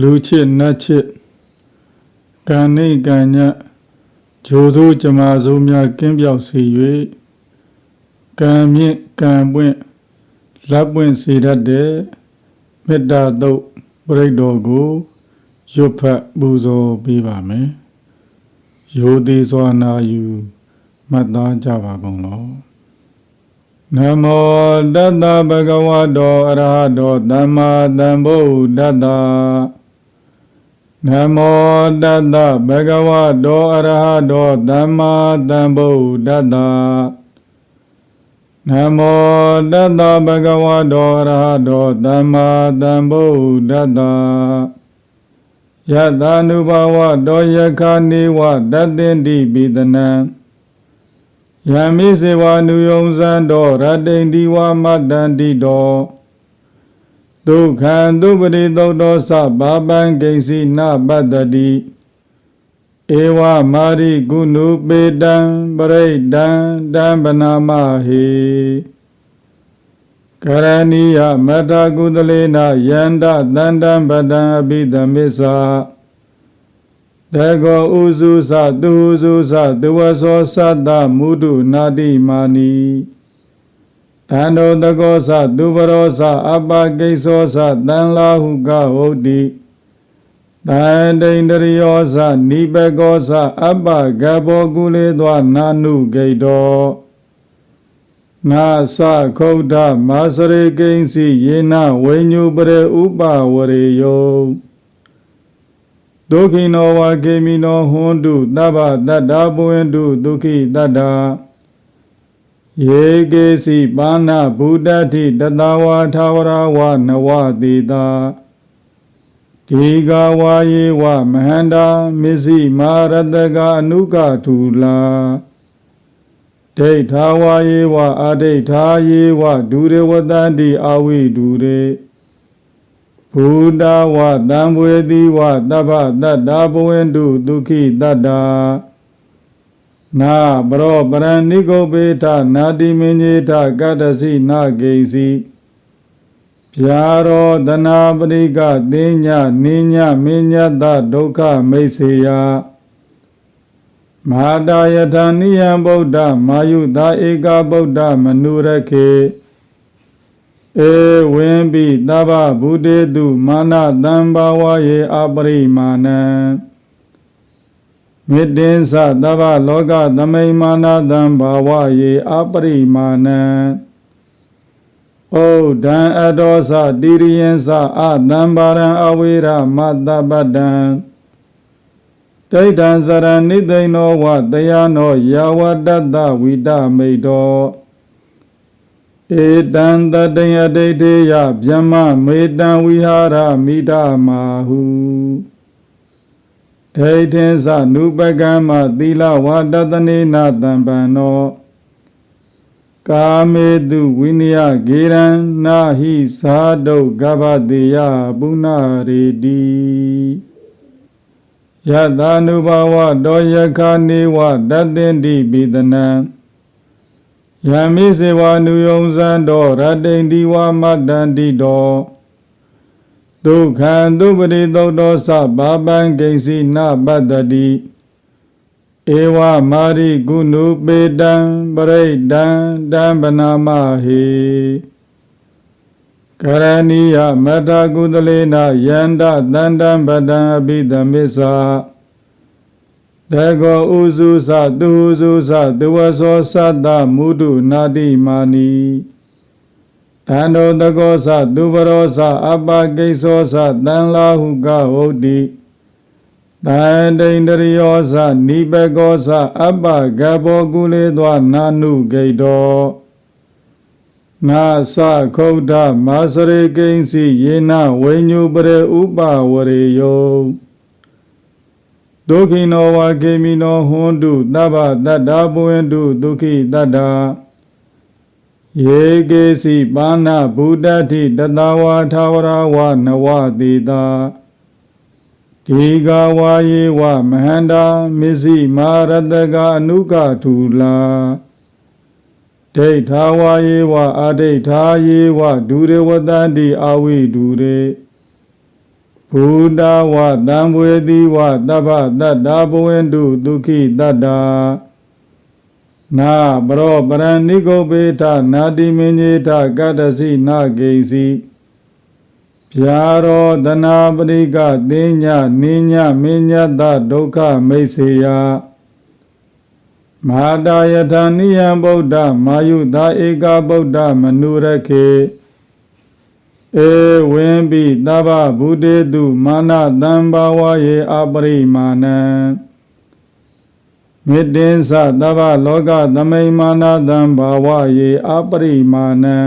လူချစ်နတ်ချစ်ကံနှိကံညဂျိုသိုးကြမာစိုးများကင်းပြောက်စေ၍ကံမြင့်ကံပွင့်လက်ပွင့်စေတတ်တဲ့မေတ္တာတုတ်ပြိတ္တော်ကိုရွတ်ဖတ်ပူဇော်ပေးပါမယ်။ရိုသေစွာနာယူမှတ်သားကြပါကုန်လော။နမောတတ္တဗဂဝတောအရဟတောသမ္မာသမ္ဗုဒ္ဓတ္တ နမောတတ္တဗဂဝတောအရဟတောသမ္မာသမ္ဗုဒ္ဓတ္တနမောတတ္တဗဂဝတောအရဟတောသမ္မာသမ္ဗုဒ္ဓတ္တယတ ानु ဘဝတောယခာနေဝတတ္တင်တိပိတနံယမိစေဝနုယုံဇံတောရတ္တိန်ဒီဝမတ္တန္တိတော ဒုက္ခံဒုပရိသုတ်တောသဗ္ဗပံဂိဉ္စီနပတ္တတိဧဝမာရိကုဏုပေတံပရိဒံတံပနာမဟေကရဏီယမတ္တကုသလေနယန္တတန္တံပတံအဘိဓမစ္ဆာတေကောဥစုသသူစုသတဝသောသတ္တမုဒုနာတိမာနီ တန္တောတကောသသူပရောသအပကိသောသတန်လာဟုကဟုတ်တိတန်တိန်တရိယောသနိပကောသအပဂဘောကုလေသောနာနုဂိတောနာသခုဒ္ဓမာစရေကိဉ္စီယေနဝိညုပရေဥပဝရေယောဒုခိနောဝကေမိနောဟွန်တုတဗ္ဗတတ္တာပဝန္တုဒုခိတတ္တာ ယေကေစီပါဏဗုဒ္ဓတိတတဝါထာဝရဝနဝတိတာဒီဃဝါယေဝမဟန္တာမစ္စည်းမာရတကအနုကထူလာဒိဋ္ဌာဝါယေဝအဒိဋ္ဌာယေဝဒုရဝတန္တိအဝိဒုရေဘုဒ္ဓဝတံဝေတိဝတဗ္ဗတတ္တာဘဝန္တုဒုခိတတ္တာ နာပရောပရဏိကုပေထနာတိမင်းကြီးထကတ္တစီနာဂိဉ္စီဗျာရောတနာပရိကသိညနိညမင်းညတဒုက္ခမိတ်စေယမဟာတာယထာနိယံဗုဒ္ဓမာယုသာဧကဗုဒ္ဓမနုရခေဧဝံပိသဗ္ဗဗုတေတုမာနတံဘာဝယေအပရိမာဏံ မေတ္တင်္စသဗ္ဗလောကသမိန်မာနတံဘာဝယေအပရိမာဏံဩဒံအတောသတိရိယံသအတံပါရံအဝေရမတ္တပတံဒိဋ္ဌံစရဏိသိဏောဝတယနောယာဝတတ္တဝိတမိတ်တောဧတံတတေယဒိဋ္ဌေယဗျမမေတံဝိဟာရမိဒမာဟု ဒိဋ္ဌိသနုပကမ္မသီလဝါဒတနေနာတံပံနောကာမေတုဝိနယဂေရံနာဟိသာဒုကဗ္ဗတေယပုဏ္ဏရေတိယတ ानु ဘဝတောယခာနေဝတတ္တင်တိပိတနံယမိစေဝနုယုံဇံတောရတ္တိန်ဒီဝမတ္တန္တိတော ဒုက္ခံဒုပရိသုတ်တောသဗ္ဗပံဂိဉ္စီနပတ္တတိဧဝမာရိကုဏုပေတံပရိဒံတံပနာမဟေကရဏီယမတ္တကုသလေနယန္တတန္တံပတံအဘိဓမစ္ဆာတေကောဥစုသသူစုသတဝသောသတ္တမုဒုနာတိမာနီ တန္တောတကောသသူပရောသအပကိသောသတန်လာဟုကဟုတ်တိတန်တိန်တရိယောသနိပကောသအပဂဘောကုလေသောနာနုဂိတောနာသခုဒ္ဓမာစရေကိဉ္စီယေနဝိညုပရေဥပဝရေယောဒုခိနောဝကေမိနောဟွန်တုသဗ္ဗတတ္တာပဝန္တုဒုခိတတ္တာ ယေကေစီပါဏဗုဒ္ဓတိတတဝါထာဝရဝနဝတိတာဒီဃဝါယေဝမဟန္တာမစ္စည်းမာရတကအနုကထူလာဒိဋ္ဌာဝါယေဝအဒိဋ္ဌာယေဝဒုရဝတ္တိအာဝိဒုရေဒဘူတဝတံဝေတိဝတဗ္ဗတတ္တာဘဝန္တုဒုက္ခိတတ္တာ နာပရောပရဏိကုပ္ပေထနာတိမင်းကြီးထကတ္တစီနာဂိဉ္စီဗျာရောတနာပရိကသိညာနိညာမင်းညတဒုက္ခမိတ်စေယမဟာတာယထာနိယံဗုဒ္ဓမာယုသာဧကဗုဒ္ဓမနုရခေဧဝံပိသဗ္ဗဗုတေတုမာနတံဘာဝယေအပရိမာဏံ မေတ္တင်္စသဗ္ဗလောကသမိန်မာနတံဘာဝယေအပရိမာဏံ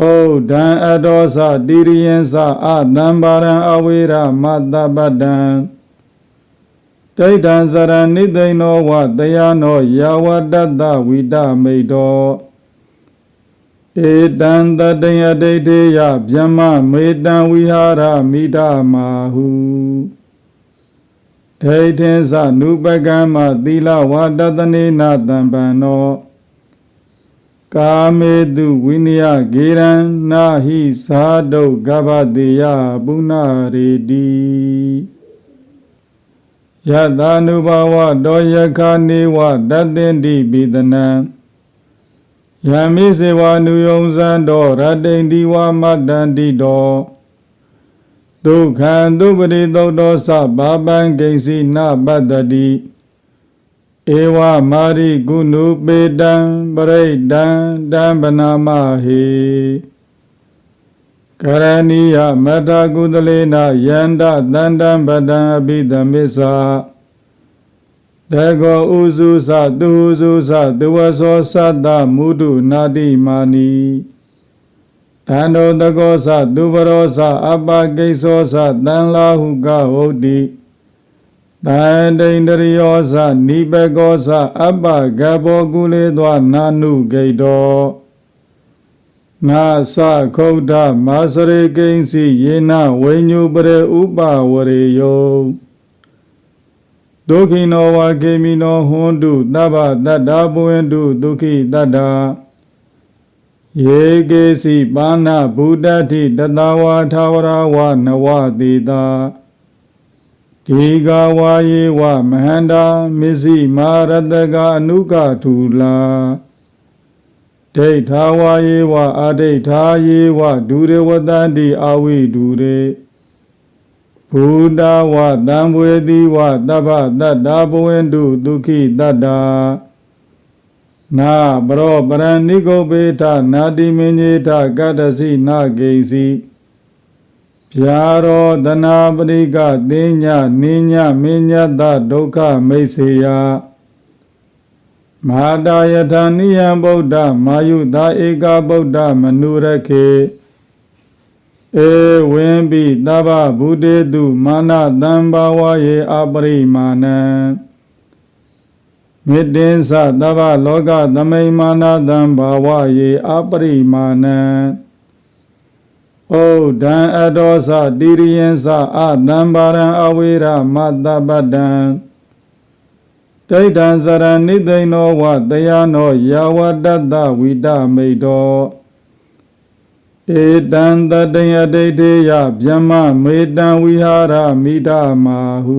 ဩဒံအတောသတိရိယံသအတံပါရံအဝေရမတ္တပတံဒိဋ္ဌံစရဏိသိဏောဝတယနောယာဝတတ္တဝိတမိတ်တောဧတံတတယဒိဋ္ဌေယဗျမမေတံဝိဟာရမိဒမာဟု ဒိဋ္ဌိသနုပကမ္မသီလဝတတနေနာတံပံနောကာမေတုဝိနယဂေရံနာဟိသာဒုကဗ္ဗတေယပုဏ္ဏရေတိယတာနုဘာဝတောယခာနေဝတတ္တင်တိပိတနံယမိစေဝနုယုံဇံတော်ရတိန်ဒီဝမတ္တန္တိတော် ဒုက္ခံဒုပရိသုတ်တော်သဘာပံဂိဉ္စီနပတ္တတိဧဝမာရိကုဏုပေတံပရိဒံတံပနာမဟေကရဏီယမတ္တကုသလေနယန္တတန္တံပတံအဘိဓမ္မိစ္ဆာတေကောဥစုသသူစုသတဝသောသတ္တမုဒုနာတိမာနီ တန္တောတကောသသူပရောသအပကိသောသတန်လာဟုကဟုတ်တိတန်တိန်တရိယောသနိပကောသအပဂဘောကုလေသောနာနုဂိတောနာသခုဒ္ဓမာစရေကိဉ္စီယေနဝိညုပရေဥပဝရေယောဒုက္ခိနောဝကေမိနောဟွန်တုသဗ္ဗတတ္တာဘဝန္တုဒုက္ခိတတ္တာ ယေကေစီပါဏဗုဒ္ဓတိတတဝါထာဝရဝနဝတိတာဒီဃဝါယေဝမဟန္တာမစ္စည်းမာရတကအနုကထူလာဒိဋ္ဌာဝါယေဝအဒိဋ္ဌာယေဝဒုရဝတန္တိအဝိဒုရေဘူတဝတံဝေတိဝတဗ္ဗတတ္တာဘဝန္တုဒုက္ခိတတ္တာ နာပရောပရဏိကုပ္ပေထနာတိမင်းကြီးထကတ္တစီနာဂိဉ္စီဗျာရောတနာပရိကသိညာနိညာမင်းညတဒုက္ခမိတ်စေယမဟာတာယထာနိယံဗုဒ္ဓမာယုသာဧကဗုဒ္ဓမနုရခေဧဝံပိသဗ္ဗဗုတေတုမာနတံဘာဝယေအပရိမာဏံ မေတ္တင်္စသဗ္ဗလောကသမိန်မာနတံဘာဝယေအပရိမာဏံဩဒံအတောသတိရိယံသအတံပါရံအဝေရမတ္တပတံဒိဋ္ဌံစရဏိသိဏောဝတယနောယာဝတတ္တဝိတမိတ်တောဧတံတတယဒိဋ္ဌေယဗျမမေတံဝိဟာရမိဒမာဟု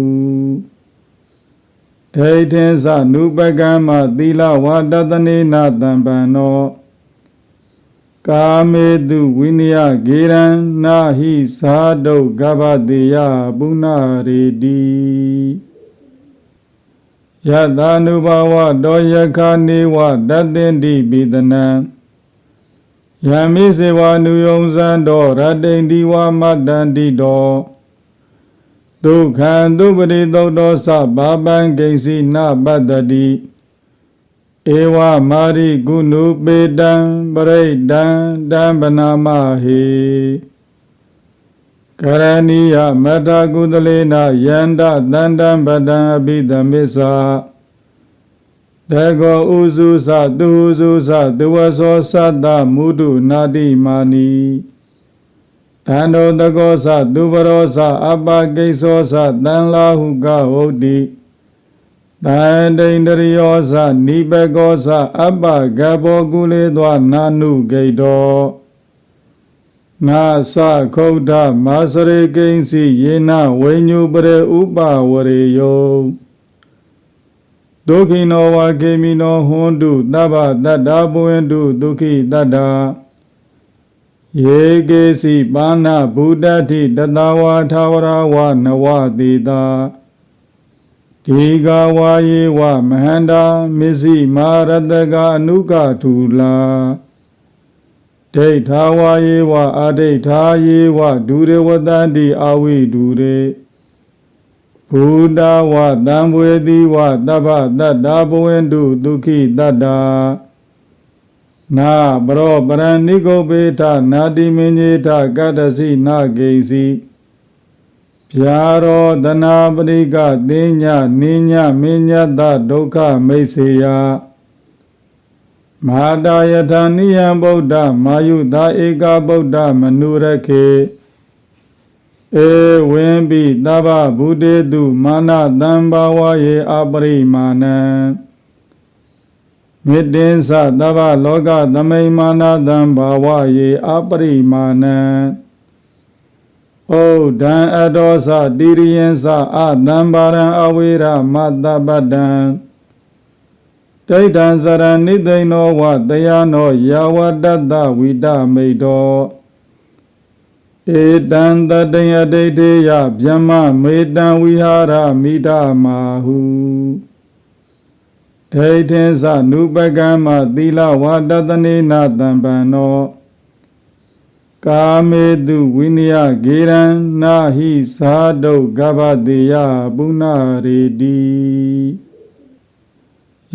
ဒိဋ္ဌိသနုပကမ္မသီလဝါဒတနေနာတံပံနောကာမေတုဝိနယဂေရံနာဟိသာဒုကဗ္ဗတေယပုဏ္ဏရေတိယတာနုဘဝတောယခာနေဝတတ္တင်တိပိတနံယမိစေဝနုယုံဇံတော်ရတိန်ဒီဝမတ္တန္တိတော် ဒုက္ခံဒုပရိသုတ်တော်သဘာပံဂိဉ္စီနပတ္တတိဧဝမာရိကုဏုပေတံပရိဒံတံပနာမဟေကရဏီယမတကုသလေနယန္တတန္တံပတံအဘိဓမ္မိစ္ဆာတေကောဥစုသသူစုသတဝသောသတ္တမုဒုနာတိမာနီ တန္တောတကောသသူပရောသအပကိသောသတန်လာဟုကဟုတ်တိတန်တိန်တရိယောသနိပကောသအပကဘောကုလေသောနာနုဂိတောနာသခုဒ္ဓမာစရေကိဉ္စီယေနဝိညုပရေဥပဝရေယောဒုက္ခိနောဝါကေမိနောဟွန်တုတဗ္ဗတတ္တာပွင့်တုဒုက္ခိတတ္တာ ယေကေစီပါဏဗုဒ္ဓတိတတဝါထာဝရဝနဝတိတာဒီဃဝါယေဝမဟန္တာမစ္စည်းမာရတကအနုကထူလာဒိဋ္ဌာဝါယေဝအာဒိဋ္ဌာယေဝဒုရဝတ္တတိအာဝိဒုရေဘုဒ္ဓဝတံဝေတိဝတဗ္ဗတတ္တာဘဝန္တုဒုက္ခိတတ္တာ နာပရောပရဏိကုပ္ပေထနာတိမင်းကြီးထကတ္တစီနာဂိဉ္စီဗျာရောတနာပရိကသိညာနိညာမင်းညတဒုက္ခမိတ်စေယမဟာတာယထာနိယံဗုဒ္ဓမာယုသာဧကဗုဒ္ဓမနုရခေဧဝံပိသဗ္ဗဗုတေတုမာနတံဘာဝယေအပရိမာဏံ မေတ္တင်္စသဗ္ဗလောကသမိန်မာနတံဘာဝယေအပရိမာဏံဩဒံအတောသတိရိယံသအတံပါရံအဝေရမတ္တပတ္တံဒိဋ္ဌံစရဏိသိဏောဝတယနောယာဝတတ္တဝိတမိတ်တောဧတံတတယဒိဋ္ဌေယဗျမ္မမေတံဝိဟာရမိဒမာဟု ဒိဋ္ဌိသနုပကမ္မသီလဝါဒတနေနာတံပံနောကာမေတုဝိနယဂေရံနာဟိသာဒုကဗ္ဗတေယပုဏ္ဏရေတိ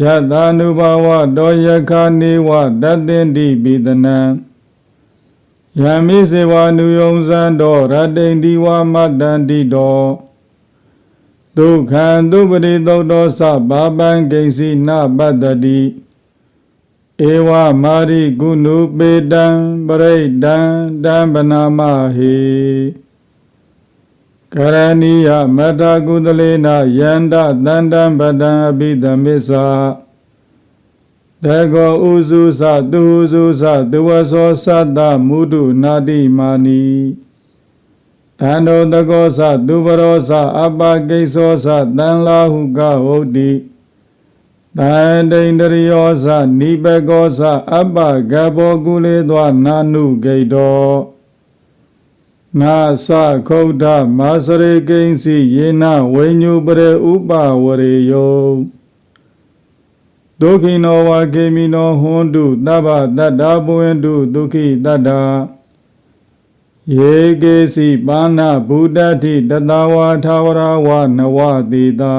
ယတ ानु ဘဝတောယခာနေဝတတ္တင်တိပိတနံယမိစေဝနုယုံဇံတော်ရတ္တိန်ဒီဝမတ္တန္တိတော် ဒုက္ခံဒုပရိသုတ်တော်သဘာပံဂိဉ္စီနပတ္တတိဧဝမာရိကုဏုပေတံပရိဒံတံပနာမဟေကရဏီယမတ္တကုသလေနယန္တတန္တံပတံအဘိဓမ္မစ္ဆာတေကောဥစုသသူဥစုသတဝသောသတ္တမုဒုနာတိမာနီ တန္တောတကောသသူပရောသအပကိသောသတံလာဟုကဟုတ်တိတန်တိန်တရိယောသနိပကောသအပကဘောကုလေသောနာနုဂိတောနာသခုဒ္ဓမာစရေကိဉ္စီယေနဝိညုပရေဥပဝရေယောဒုက္ခိနောဝါကေမိနောဟွန်တုတဗ္ဗတတ္တာပွင့်တုဒုက္ခိတတ္တာ ယေကေစီပါဏဗုဒ္ဓတိတတဝါထာဝရဝနဝတိတာ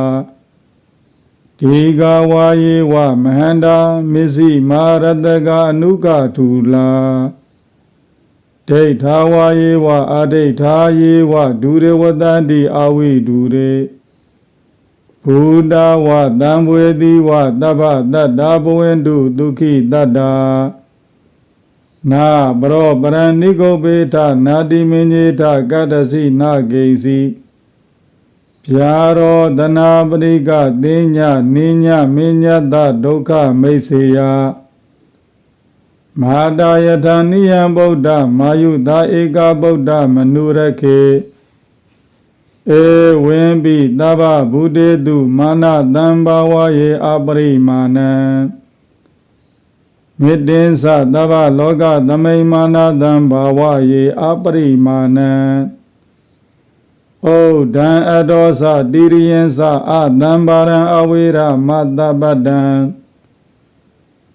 ဒီဃဝါယေဝမဟန္တာမစ္စည်းမာရတကအနုကထူလာဒိဋ္ဌာဝါယေဝအာဒိဋ္ဌာယေဝဒုရဝတ္တတိအာဝိဒုရေဘုဒ္ဓဝတံဝေတိဝတဗ္ဗတတ္တာဘဝန္တုဒုက္ခိတတ္တာ နာပရောပရဏိကုပ္ပေထနာတိမင်းကြီးထကတ္တစီနာဂိဉ္စီဗျာရောတနာပရိကသိညာနိညာမင်းညတဒုက္ခမိတ်စေယမဟာတာယထာနိယံဗုဒ္ဓမာယုသာဧကဗုဒ္ဓမနုရခေဧဝံပိသဗ္ဗဗုတေတုမာနတံဘာဝယေအပရိမာဏံ မေတ္တင်္စသဗ္ဗလောကသမိန်မာနတံဘာဝယေအပရိမာဏံဩဒံအတောသတိရိယံသအတံပါရံအဝေရမတ္တပတံ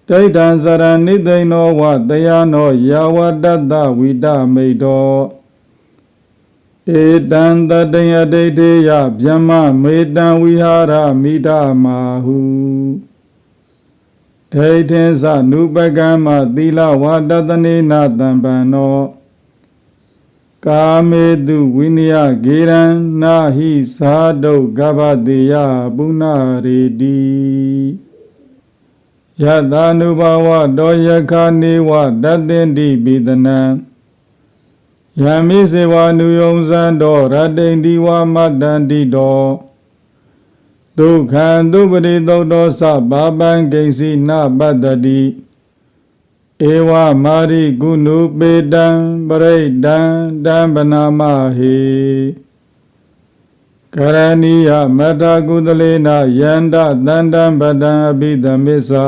ဒိဋ္ဌံစရဏိသိဏောဝတယနောယာဝတတ္တဝိတမိတ်တောဧတံတတယဒိဋ္ဌေယဗျမ္မမေတံဝိဟာရမိဒမာဟု ဒိဋ္ဌိသနုပကမ္မသီလဝါဒတနေနာတံပံနောကာမေတုဝိနယဂေရံနာဟိသာဒုကဗ္ဗတေယပုဏ္ဏရေတိယတ ानु ဘာဝတောယခာနေဝတတ္တင်တိပိတနံယမိစေဝနုယုံဇံတော်ရတ္တိန်ဒီဝမတ္တန္တိတော် ဒုက္ခံဒုပရိသုတ်တော်သဘာပံဂိဉ္စီနပတ္တတိဧဧဝမာရိကုဏုပေတံပရိဒံတံပနာမဟေကရဏီယမတ္တကုသလေနယန္တတန္တံပတံအဘိဓမ္မိစ္ဆာ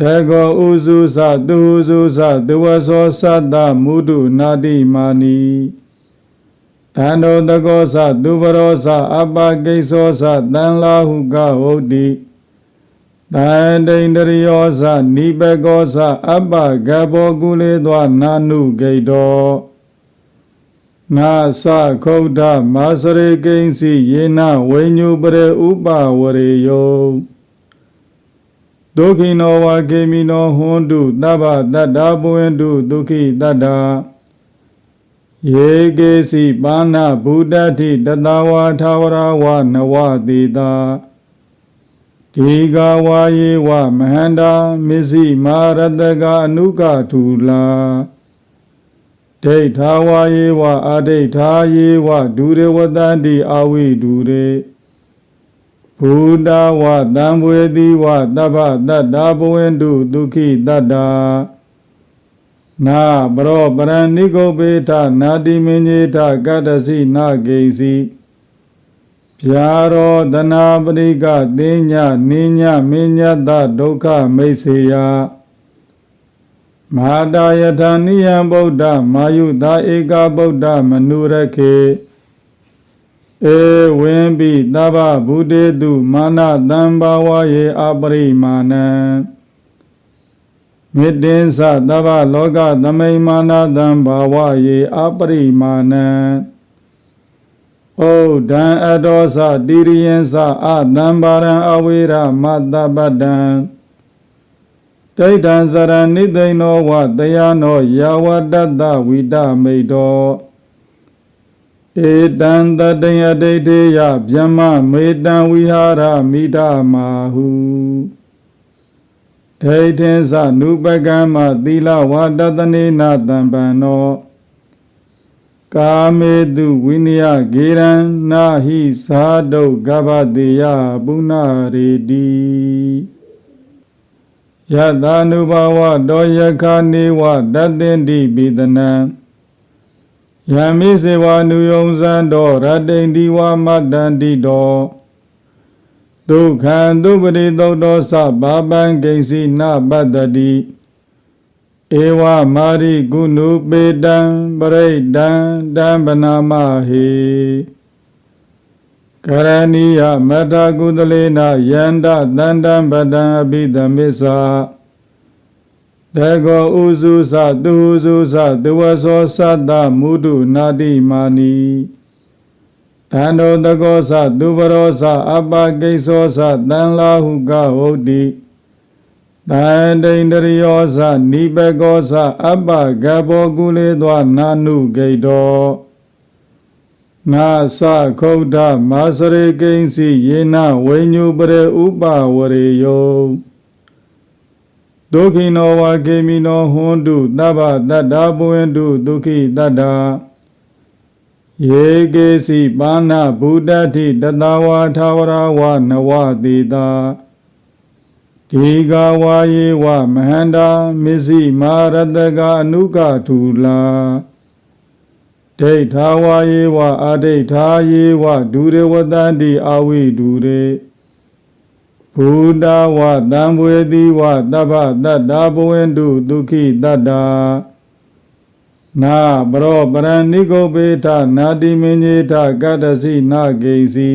တေကောဥစုသသူဥစုသတဝသောသတ္တမုဒုနာတိမာနီ တန္တောတကောသသူပရောသအပကိသောသတန်လာဟုကဟုတ်တိတန်တိန္တရိယောသနိပကောသအပဂဘောကုလေသောနာနုဂိတောနာသခုဒ္ဓမာစရေကိဉ္စီယေနဝိညုပရေဥပဝရေယောဒုက္ခိနောဝကေမိနောဟွန်တုတဗ္ဗတတ္တာပဝန္တုဒုက္ခိတတ္တာ ယေကေစီပါဏဗုဒ္ဓတိတတဝါထာဝရဝနဝတိတာဒီဃဝါယေဝမဟန္တာမစ္စည်းမာရတကအနုကထူလာဒိဋ္ဌာဝါယေဝအာဒိဋ္ဌာယေဝဒုရဝတ္တတိအာဝိဒုရေဘုဒ္ဓဝတံဝေတိဝတဗ္ဗတတ္တာဘဝန္တုဒုက္ခိတတ္တာ နာပရောပရဏိကုပ္ပေထနာတိမင်းကြီးထကတ္တစီနာဂိဉ္စီဗျာရောတနာပရိကသိညာနိညာမင်းညတဒုက္ခမိတ်စေယမဟာတာယထာနိယံဗုဒ္ဓမာယုသာဧကဗုဒ္ဓမနုရခေဧဝံပိသဗ္ဗဗုတေတုမာနတံဘာဝယေအပရိမာဏံ မေတ္တင်္စသဗ္ဗလောကသမိန်မာနတံဘာဝယေအပရိမာဏံဩဒံအတောသတိရိယံသအတံပါရံအဝေရမတ္တပတံဒိဋ္ဌံစရဏိသိဏောဝတယနောယာဝတတ္တဝိတမိတ်တောဧတံတတေယဒိဋ္ဌေယဗျမ္မမေတံဝိဟာရမိဒမာဟု ဒိဋ္ဌိသနုပကမ္မသီလဝါဒတနေနတံပံနောကာမေတုဝိနယဂေရံနာဟိသာဒုကဗ္ဗတေယပုဏ္ဏရေတိယတ ानु ဘဝတောယခာနေဝတတ္တင်တိပိတနံယမိစေဝနုယုံဇံတော်ရတိန်ဒီဝမတ္တန္တိတော် ဒုက္ခံဒုပရိသုတ်တော်သဘာပံဂိဉ္စီနပတ္တတိဧဝမာရိကုဏုပေတံပရိဒံတံပနာမဟေကရဏီယမတ္တကုသလေနယန္တတန္တံပတံအဘိဓမ္မိစ္ဆာတေကောဥစုသသူဥစုသတဝသောသတ္တမုဒုနာတိမာနီ တန္တောတကောသသူပရောသအပကိသောသတန်လာဟုကဟုတ်တိတန်တိန္တရိယောသနိပကောသအပဂဘောကုလေသောနာနုဂိတောနာသခုဒ္ဓမာစရေကိဉ္စီယေနဝိညုပရေဥပဝရေယောဒုက္ခိနောဝကေမိနောဟွန်တုသဗ္ဗတတ္တာပဝန္တုဒုက္ခိတတ္တာ ယေကေစီပါဏဗုဒ္ဓတိတတဝါထာဝရဝနဝတိတာဒီဃဝါယေဝမဟန္တာမစ္စည်းမာရတကအနုကထူလာဒိဋ္ဌာဝါယေဝအာဒိဋ္ဌာယေဝဒုရဝတန္တိအာဝိဒုရေဘုဒ္ဓဝတံဝေတိဝတဗ္ဗတတ္တာဘဝန္တုဒုက္ခိတတ္တာ နာပရောပရဏိကုပ္ပေထနာတိမင်းကြီးထကတ္တစီနာဂိဉ္စီ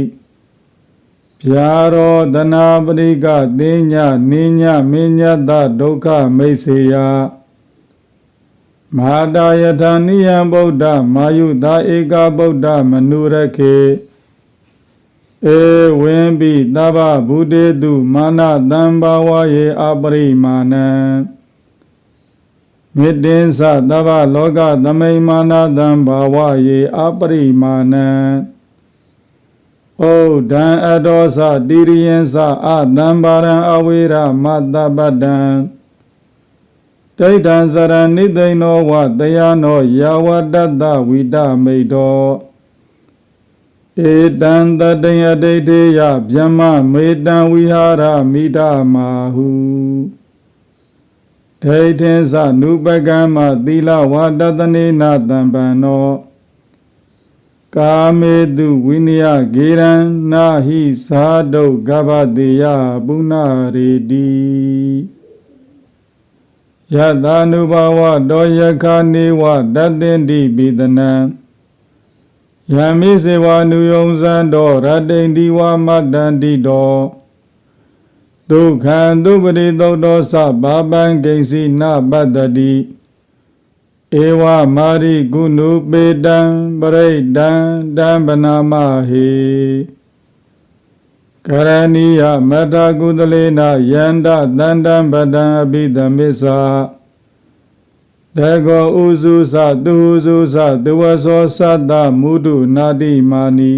ဗျာရောတနာပရိကသိညာနိညာမင်းညတဒုက္ခမိတ်စေယမဟာတာယထာနိယံဗုဒ္ဓမာယုသာဧကဗုဒ္ဓမနုရခေဧဝံပိသဗ္ဗဗုတေတုမာနတံဘာဝယေအပရိမာဏံ မေတ္တင်္စသဗ္ဗလောကသမိန်မာနတံဘာဝယေအပရိမာဏံဩဒံအတောသတိရိယံသအတံပါရံအဝေရမတ္တပတံဒိဋ္ဌံစရဏိသိဏောဝတယနောယာဝတတ္တဝိတမိတ်တောဧတံတတေယဒိဋ္ဌေယဗျမ္မမေတံဝိဟာရမိဒမာဟု ဒိဋ္ဌိသနုပကမ္မသီလဝါဒတနေနာတံပံနောကာမေတုဝိနယဂေရံနာဟိသာဒုကဗ္ဗတေယပုဏ္ဏရေတိယတာနုဘာဝတောယခာနေဝတတ္တင်တိပိတနံယမိစေဝနုယုံဇံတော်ရတ္တိန်ဒီဝမတ္တန္တိတော် ဒုက္ခံဒုပရိသုတ်တော်သဘာပံဂိဉ္စီနပတ္တတိဧဝမာရိကုဏုပေတံပရိဒံတံပနာမဟေကရဏီယမတ္တကုသလေနယန္တတန္တံပတံအဘိဓမစ္ဆာတေကောဥစုသသူစုသသူဝသောသတ္တမုဒုနာတိမာနီ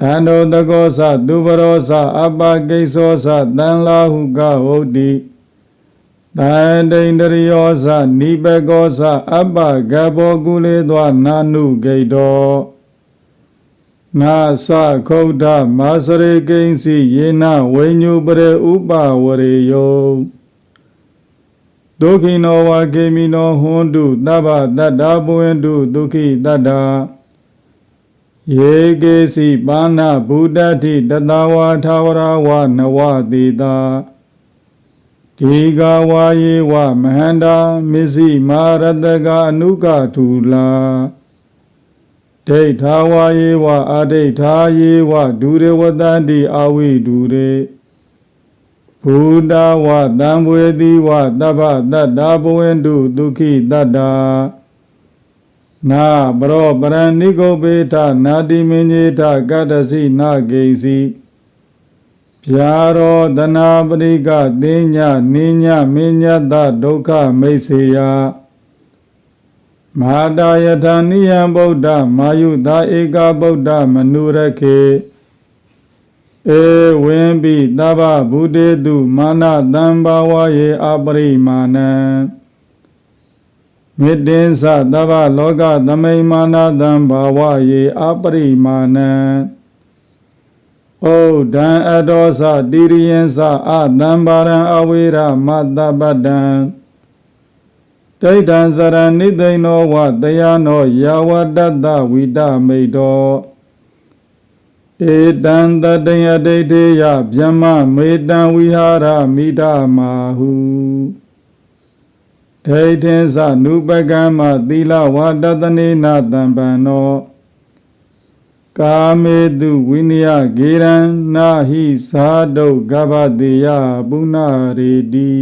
တန္တောတကောသသူပရောသအပကိသောသတံလာဟုကဟုတ်တိတန်တိန်တရိယောသနိပကောသအပကဘောကုလေသောနာနုဂိတောနာသခုဒ္ဓမာစရေကိဉ္စီယေနဝိညုပရေဥပဝရေယောဒုခိနောဝကေမိနောဟွန်တုတဗ္ဗတတ္တာပွင်တုဒုခိတတ္တာ ယေကေစီပါဏဗုဒ္ဓတိတတဝါထာဝရဝနဝတိတာဒီဃဝါယေဝမဟန္တာမစ္စည်းမာရတကအနုကထူလာဒိဋ္ဌာဝါယေဝအဒိဋ္ဌာယေဝဒုရဝတန္တိအာဝိဒုရေဘုဒ္ဓဝတံဝေတိဝတဗ္ဗတတ္တာဘဝန္တုဒုက္ခိတတ္တာ နာပရောပရဏိကုပေထနာတိမင်းကြီးထကတ္တစီနာဂိစီဗျာရောတနာပရိကသိညာနိညာမင်းညတဒုက္ခမိတ်စေယမဟာတာယထာနိယံဗုဒ္ဓမာယုသာဧကဗုဒ္ဓမနုရခေဧဝံပိသဗ္ဗဗုတေတုမာနတံဘာဝယေအပရိမာဏံ မေတ္တင်္စသဗ္ဗလောကသမိန်မာနတံဘာဝယေအပရိမာဏံဩဒံအတောသတိရိယံသအတံပါရံအဝေရမတ္တပတ္တံဒိဋ္ဌံစရဏိသိဏောဝတယနောယာဝတတ္တဝိတမိတောဧတံတတယဒိဋ္ဌေယဗျမမေတံဝိဟာရမိဒမာဟု ဒိဋ္ဌိသနုပကမ္မသီလဝါဒတနေနာတံပံနောကာမေတုဝိနယဂေရံနာဟိသာဒုကဗ္ဗတေယပုဏ္ဏရေတိ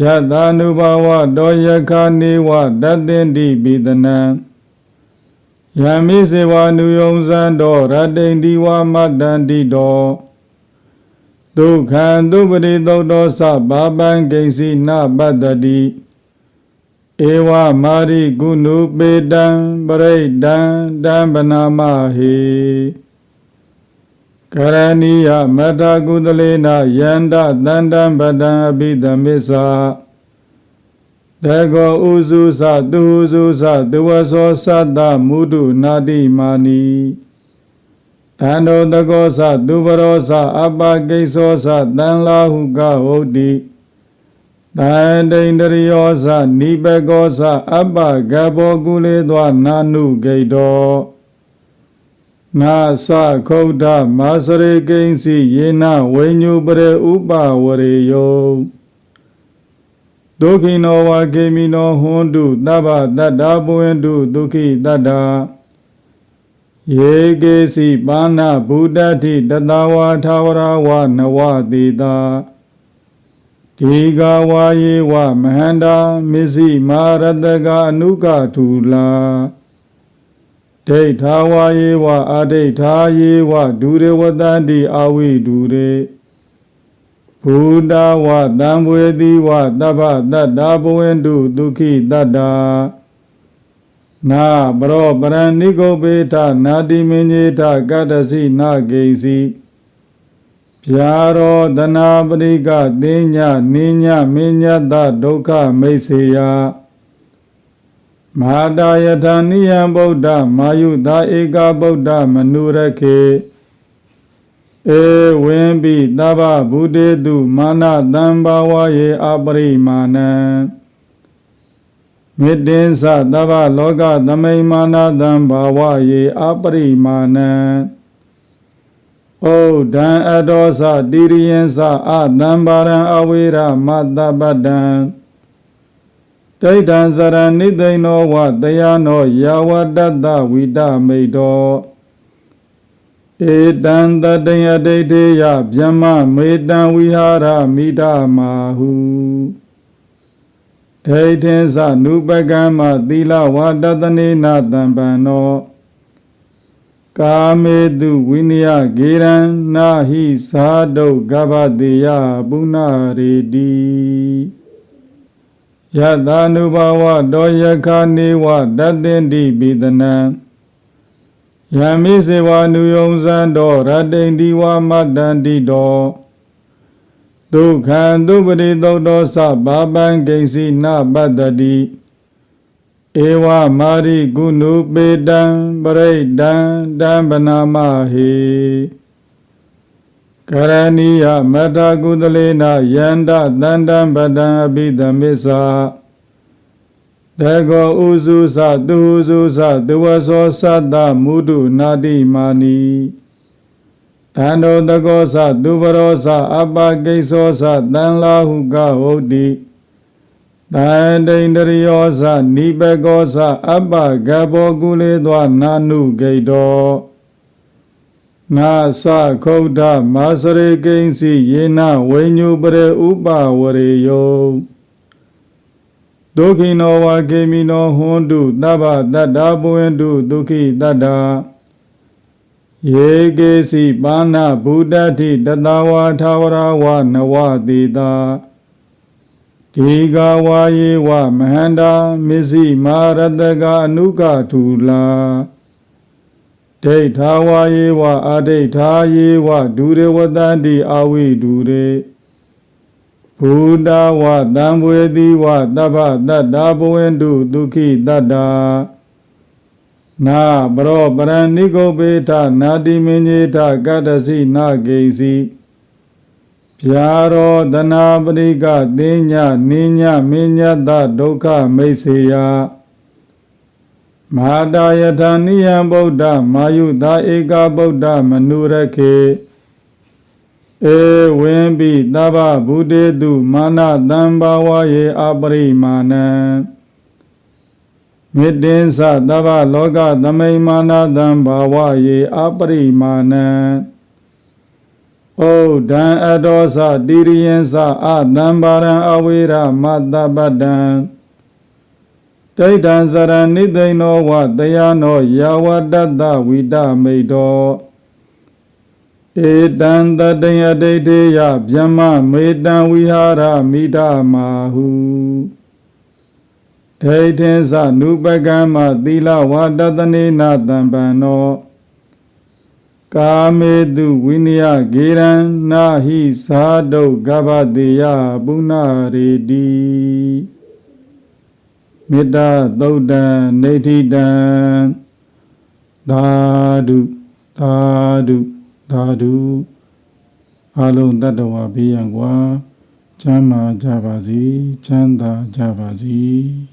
ယတာနုဘဝတောယခာနေဝတတ္တင်တိပိတနံယမိစေဝနုယုံဇံတော်ရတ္တိန်ဒီဝမတ္တန္တိတော် ဒုက္ခံဒုပရိသုတ်တော်သဘာပံဂိဉ္စီနပတ္တတိဧဝမာရိကုဏုပေတံပရိဒံတံပနာမဟေကရဏီယမတကုသလေနယန္တတန္တံပတံအဘိဓမစ္ဆာတေကောဥစုသသူစုသတဝသောသတ္တမုဒုနာတိမာနီ တန္တောတကောသသူပရောသအပကိသောသတံလာဟုကဟုတ်တိတန်တိန်တရိယောသနိပကောသအပကဘောကုလေသောနာနုဂိတောနာသခုဒ္ဓမာစရေကိဉ္စီယေနဝိညုပရေဥပဝရေယောဒုခိနောဝကေမိနောဟွန်တုတဗ္ဗတတ္တာပွင်တုဒုခိတတ္တာ ယေကေစီပါဏဗုဒ္ဓတိတတဝါထာဝရဝနဝတိတာဒီဃဝါယေဝမဟန္တာမစ္စည်းမာရတကအနုကထူလာဒိဋ္ဌာဝါယေဝအဒိဋ္ဌာယေဝဒုရဝတန္တိအာဝိဒုရေဘုဒ္ဓဝတံဝေတိဝတဗ္ဗတတ္တာဘဝန္တုဒုခိတတ္တာ နာပရောပရဏိကုပေထနာတိမင်းကြီးထကတ္တစီနာဂိဉ္စီဗျာရောတနာပရိကသိညာနိညာမင်းညတဒုက္ခမိတ်စေယမဟာတာယထာနိယံဗုဒ္ဓမာယုသာဧကဗုဒ္ဓမနုရခေဧဧဝံပိသဗ္ဗဗုတေတုမာနတံဘာဝယေအပရိမာဏံ မေတ္တင်္စသဗ္ဗလောကသမိန်မာနတံဘာဝယေအပရိမာဏံဩဒံအတောသတိရိယံသအတံဘာရံအဝေရမတ္တပတံဒိဋ္ဌံစရဏိသိဏောဝတယနောယာဝတတ္တဝိတမိတ်တောဧတံတတယဒိဋ္ဌေယဗျမ္မမေတံဝိဟာရမိဒမာဟု ဒိဋ္ဌိသနုပကမ္မသီလဝါဒတနေနာတံပံနောကာမေတုဝိနယဂေရံနာဟိသာဒုကဗ္ဗတေယပုဏ္ဏရေတိယတာနုဘာဝတောယခာနေဝတတ္တင်တိပိတနံယမိစေဝနုယုံဇံတော်ရတ္တိန်ဒီဝမတ္တန္တိတော် ဒုက္ခံဒုပရိသုတ်တော်သဘာပံဂိဉ္စီနပတ္တတိဧဝမာရိကုဏုပေတံပရိဒံတံပနာမဟေကရဏီယမတ္တကုသလေနယန္တတန္တံပတံအဘိဓမ္မစ္ဆာတေကောဥစုသသူစုသသူဝသောသတ္တမုဒုနာတိမာနီ တန္တောတကောသသူပရောသအပကိသောသတန်လာဟုကဟုတ်တိတန်တိန်တရိယောသနိပကောသအပကဘောကုလေသောနာနုဂိတောနာသခုဒ္ဓမာစရေကိဉ္စီယေနဝိညုပရေဥပဝရေယောဒုက္ခိနောဝကေမိနောဟွန်တုတဗ္ဗတတ္တာပဝန္တုဒုက္ခိတတ္တာ ယေကေစီပါဏဗုဒ္ဓတိတတဝါထာဝရဝနဝတိတာဒီဃဝါယေဝမဟန္တာမစ္စည်းမာရတကအနုကထူလာဒိဋ္ဌာဝါယေဝအဒိဋ္ဌာယေဝဒုရေဝတန္တိအဝိဒုရေဘုဒ္ဓဝတံဝေတိဝတဗ္ဗတတ္တာဘဝန္တုဒုက္ခိတတ္တာ နာပရောပရဏိကုပေထနာတိမင်းကြီးထကတ္တစီနာဂိစီဗျာရောတနာပရိကသိညာနိညာမင်းညတဒုက္ခမိတ်စေယမဟာတာယထာနိယံဗုဒ္ဓမာယုသာဧကဗုဒ္ဓမနုရခေဧဝံပိသဗ္ဗဗုတေတုမာနတံဘာဝယေအပရိမာဏံ မေတ္တင်္စသဗ္ဗလောကသမိန်မာနတံဘာဝယေအပရိမာဏံဩဒံအတောသတိရိယံသအတံဘာရံအဝေရမတ္တပတံဒိဋ္ဌံစရဏိသိဏောဝတယနောယာဝတတ္တဝိတမိတ်တောဧတံတတယဒိဋ္ဌေယဗျမ္မမေတံဝိဟာရမိဒမာဟု ဒိဋ္ဌိသနုပကမ္မသီလဝါဒတနေနာတံပံနောကာမေတုဝိနယဂေရံနာဟိသာဒုကဗ္ဗတေယပုဏ္ဏရေတိမေတ္တာသုတ်တံနေဋ္ဌိတံသာဓုသာဓုသာဓုအလုံးတတ္တဝါဘေးရန်ကွာချမ်းသာကြပါစေချမ်းသာကြပါစေ